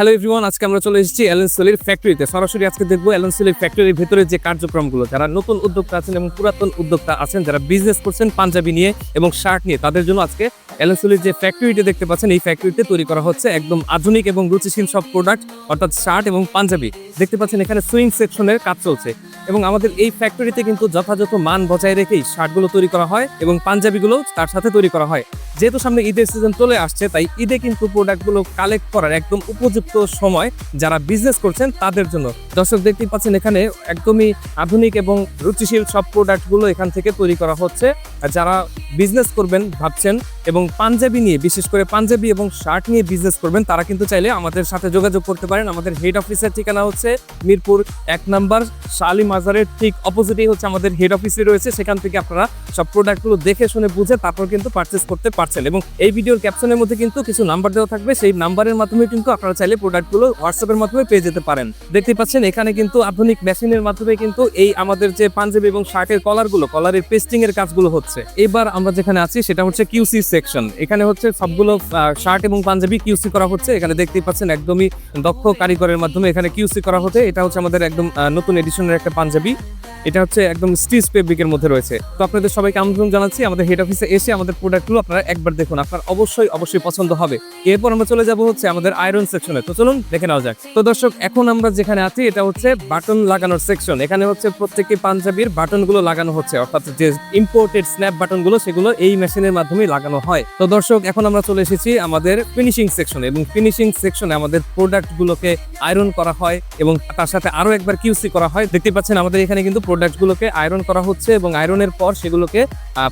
Hello everyone আজকে আমরা চলে এসেছি সোলির ফ্যাক্টরিতে সরাসরি আজকে দেখব সোলির ফ্যাক্টরির ভেতরে যে কার্যক্রমগুলো। যারা নতুন উদ্যোক্তা আছেন এবং পুরাতন উদ্যোক্তা আছেন, যারা বিজনেস করছেন পাঞ্জাবি নিয়ে এবং শার্ট নিয়ে, তাদের জন্য আজকে এলএন সোলির যে ফ্যাক্টরিটি দেখতে পাচ্ছেন, এই ফ্যাক্টরিতে তৈরি করা হচ্ছে একদম আধুনিক এবং রুচিশীল সব প্রোডাক্ট অর্থাৎ শার্ট এবং পাঞ্জাবি। দেখতে পাচ্ছেন এখানে সুইং সেকশনের কাজ চলছে। এবং আমাদের এই ফ্যাক্টরিতে কিন্তু যথাযথ মান বজায় রেখেই শার্টগুলো তৈরি করা হয় এবং পাঞ্জাবিগুলো তার সাথে তৈরি করা হয়। যেহেতু সামনে ঈদের সিজন চলে আসছে, তাই ঈদে কিন্তু প্রোডাক্টগুলো কালেক্ট করার একদম উপযুক্ত সময় যারা বিজনেস করছেন তাদের জন্য। দর্শক দেখতেই পাচ্ছেন এখানে একদমই আধুনিক এবং রুচিশীল সব প্রোডাক্টগুলো এখান থেকে তৈরি করা হচ্ছে। যারা বিজনেস করবেন ভাবছেন এবং পাঞ্জাবি নিয়ে, বিশেষ করে পাঞ্জাবি এবং শার্ট নিয়ে বিজনেস করবেন, তারা কিন্তু চাইলে আমাদের সাথে যোগাযোগ করতে পারেন। আমাদের হেড অফিসের ঠিকানা হচ্ছে মিরপুর এক নাম্বার শালি মাজারের ঠিক অপোজিটেই হচ্ছে আমাদের হেড অফিসে রয়েছে। সেখান থেকে আপনারা সব প্রোডাক্টগুলো দেখে শুনে বুঝে তারপর কিন্তু পারচেস করতে পারছেন। এবং এই ভিডিওর ক্যাপশনের মধ্যে কিন্তু কিছু নাম্বার দেওয়া থাকবে। সেই নাম্বারের মাধ্যমে কিন্তু আপনারা চাইলে প্রোডাক্টগুলো হোয়াটসঅ্যাপের মাধ্যমে পেয়ে যেতে পারেন। দেখতে পাচ্ছেন, এখানে কিন্তু আধুনিক মেশিনের মাধ্যমে কিন্তু এই আমাদের যে পাঞ্জাবি এবং শার্টের কলারগুলো কলারের পেস্টিং এর কাজগুলো হচ্ছে। এবার আমরা যেখানে আছি, সেটা হচ্ছে কিউসি সেকশন এখানে হচ্ছে সবগুলো শার্ট এবং পাঞ্জাবি কিউসি করা হচ্ছে। এখানে দেখতেই পাচ্ছেন, একদমই দক্ষ কারিগরের মাধ্যমে এখানে কিউসি করা হচ্ছে। এটা হচ্ছে আমাদের একদম নতুন এডিশনের একটা পাঞ্জাবি এটা হচ্ছে একদম স্টিচ ফেব্রিকের মধ্যে রয়েছে। তো আপনাদের সবাইকে আমন্ত্রণ জানাচ্ছি, আমাদের হেড অফিসে এসে আমাদের প্রোডাক্টগুলো আপনারা একবার দেখুন। আপনার অবশ্যই অবশ্যই পছন্দ হবে। এরপর আমরা চলে যাব হচ্ছে আমাদের আয়রন সেকশনে তো চলুন, দেখে নেওয়া যাক। তো দর্শক, এখন আমরা যেখানে আছি, এটা হচ্ছে বাটন লাগানোর সেকশন এখানে হচ্ছে প্রত্যেকটি পাঞ্জাবির বাটনগুলো লাগানো হচ্ছে। অর্থাৎ যে ইম্পোর্টেড স্ন্যাপ বাটনগুলো সেগুলো এই মেশিনের মাধ্যমেই লাগানো হয়। তো দর্শক, এখন আমরা চলে এসেছি আমাদের ফিনিশিং সেকশনে এবং ফিনিশিং সেকশনে আমাদের প্রোডাক্টগুলোকে আয়রন করা হয় এবং তার সাথে আরও একবার কিউসি করা হয়। দেখতে পাচ্ছেন, আমাদের এখানে কিন্তু প্রোডাক্টগুলোকে আয়রন করা হচ্ছে এবং আয়রনের পর সেগুলোকে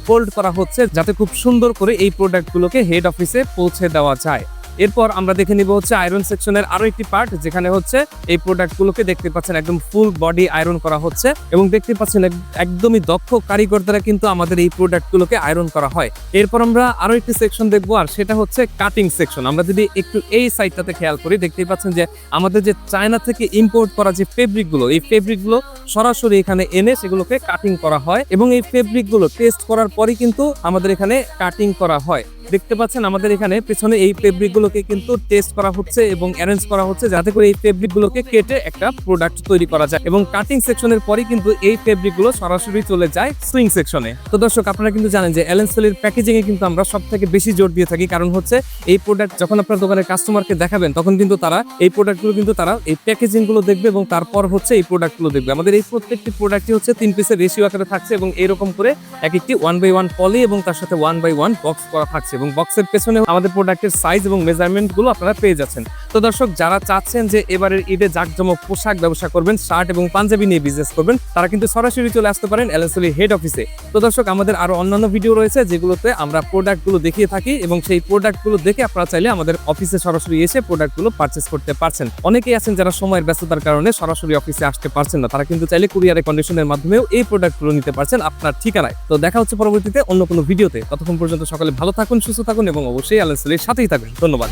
ফোল্ড করা হচ্ছে যাতে খুব সুন্দর করে এই প্রোডাক্টগুলোকে হেড অফিসে পৌঁছে দেওয়া যায়। এরপর আমরা দেখে নিব হচ্ছে আয়রন সেকশনের আরও একটি পার্ট যেখানে হচ্ছে এই প্রোডাক্টগুলোকে দেখতে পাচ্ছেন একদম ফুল বডি আয়রন করা হচ্ছে এবং দেখতে পাচ্ছেন একদমই দক্ষ কারিগর দ্বারা কিন্তু আমাদের এই প্রোডাক্টগুলোকে আয়রন করা হয়। এরপর আমরা আরও একটি সেকশন দেখব, আর সেটা হচ্ছে কাটিং সেকশন আমরা যদি একটু এই সাইডটাতে খেয়াল করি, দেখতেই পাচ্ছেন যে আমাদের যে চায়না থেকে ইম্পোর্ট করা যে ফেব্রিকগুলো এই ফেব্রিকগুলো সরাসরি এখানে এনে সেগুলোকে কাটিং করা হয় এবং এই ফেব্রিকগুলো টেস্ট করার পরই কিন্তু আমাদের এখানে কাটিং করা হয়। দেখতে পাচ্ছেন আমাদের এখানে পেছনে এই ফেব্রিকগুলোকে কিন্তু টেস্ট করা হচ্ছে এবং অ্যারেঞ্জ করা হচ্ছে যাতে করে এই ফেব্রিকগুলোকে কেটে একটা প্রোডাক্ট তৈরি করা যায় এবং কাটিং সেকশনের পরে কিন্তু এই ফেব্রিকগুলো সরাসরি চলে যায় সুইং সেকশনে তো দর্শক, আপনারা কিন্তু জানেন যে এলেন্সেলের প্যাকেজিং এ কিন্তু আমরা সব থেকে বেশি জোর দিয়ে থাকি, কারণ হচ্ছে এই প্রোডাক্ট যখন আপনার দোকানের কাস্টমারকে দেখাবেন, তখন কিন্তু তারা এই প্রোডাক্টগুলো কিন্তু তারা এই প্যাকেজিংগুলো দেখবে এবং তারপর হচ্ছে এই প্রোডাক্টগুলো দেখবে। আমাদের এই প্রত্যেকটি প্রোডাক্টই হচ্ছে তিন পিসের রেশিও আকারে থাকছে এবং এরকম করে এক একটি ওয়ান বাই ওয়ান পলি এবং তার সাথে ওয়ান বাই ওয়ান বক্স করা থাকছে। এবং বক্সের পেছনে আমাদের প্রোডাক্টের সাইজ এবং মেজারমেন্টগুলো আপনারা পেয়ে যাচ্ছেন। তো দর্শক, যারা চাচ্ছেন যে এবারের ঈদে জাকজমক পোশাক ব্যবসা করবেন, শার্ট এবং পাঞ্জাবি নিয়ে বিজনেস করবেন, তারা কিন্তু সরাসরি চলে আসতে পারেন এলএসএলি হেড অফিসে তো দর্শক, আমাদের আরও অন্যান্য ভিডিও রয়েছে যেগুলোতে আমরা প্রোডাক্টগুলো দেখিয়ে থাকি এবং সেই প্রোডাক্টগুলো দেখে আপনারা চাইলে আমাদের অফিসে সরাসরি এসে প্রোডাক্টগুলো পারচেস করতে পারছেন। অনেকেই আছেন যারা সময়ের ব্যস্ততার কারণে সরাসরি অফিসে আসতে পারছেন না, তারা কিন্তু চাইলে কুরিয়ারে কন্ডিশনের মাধ্যমেও এই প্রোডাক্টগুলো নিতে পারছেন আপনার ঠিকানায়। তো দেখা হচ্ছে পরবর্তীতে অন্য কোনো ভিডিওতে ততক্ষণ পর্যন্ত সকালে ভালো থাকুন, সুস্থ থাকুন এবং অবশ্যই এলএসএলির সাথেই থাকবেন। ধন্যবাদ।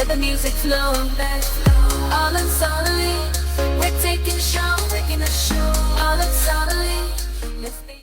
Let the music flow. All and solidly, we're taking show, taking a show. All and solidly,